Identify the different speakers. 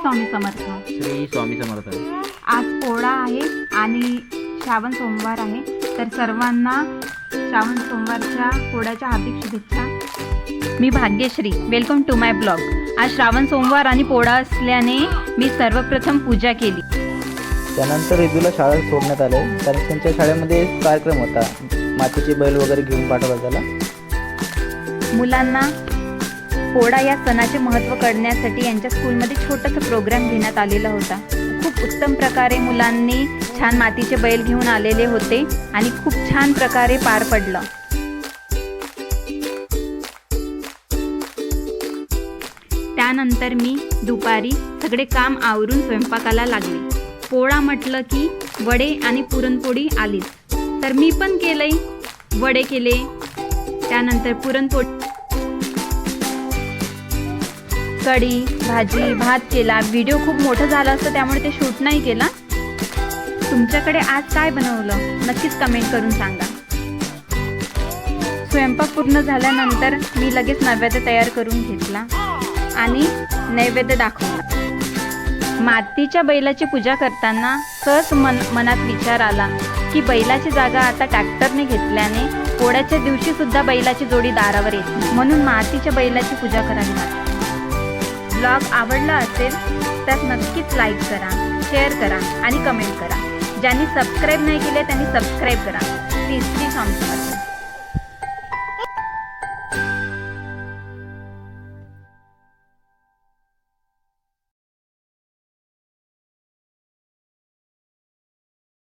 Speaker 1: स्वामी समर्थ.
Speaker 2: श्री स्वामी समर्थ.
Speaker 1: आज पोळा आहे आणि श्रावण सोमवार आहे. तर सर्वांना श्रावण सोमवारच्या पोळ्याच्या हार्दिक शुभेच्छा. मी Bhagyashree. Welcome to my blog आज श्रावण सोमवार आणि पोळा असल्याने मी सर्वप्रथम पूजा केली.
Speaker 3: त्यानंतर रिदूला शाळेत सोडण्यात आले. कारण त्यांच्या शाळेमध्ये कार्यक्रम होता. मातीचे बैल वगैरे घेऊन पाठवला त्याला
Speaker 1: मुलांना पोळा या सणाचे महत्त्व कळण्यासाठी यांच्या स्कूलमध्ये छोटासा प्रोग्राम घेण्यात आलेला होता. खूप उत्तम प्रकारे मुलांनी छान मातीचे बैल घेऊन आलेले होते आणि खूप छान प्रकारे पार पडलं. त्यानंतर मी दुपारी सगळे काम आवरून स्वयंपाकाला लागले. पोळा म्हटलं की वडे आणि पुरणपोळी आलीच. तर मी पण केलंय. वडे केले. त्यानंतर पुरणपोळी कढी भाजी भात केला. व्हिडिओ खूप मोठा झाला असतं त्यामुळे ते शूट नाही केला. तुमच्याकडे आज काय बनवलं? नक्कीच कमेंट करून सांगा. स्वयंपाक पूर्ण झाल्यानंतर मी लगेच नैवेद्य तयार करून घेतला आणि नैवेद्य दाखवला. मातीच्या बैलाची पूजा करताना सहज मन मनात विचार आला की बैलाची जागा आता ट्रॅक्टरने घेतल्याने पोळ्याच्या दिवशी सुद्धा बैलाची जोडी दारावर येते. म्हणून मातीच्या बैलाची पूजा करावी लागते. ब्लॉग आवडला असेल तर नक्कीच लाईक करा शेअर करा आणि कमेंट करा. ज्यांनी सबस्क्राईब नाही केले त्यांनी सबस्क्राईब करा. प्लीज प्लीज आमचं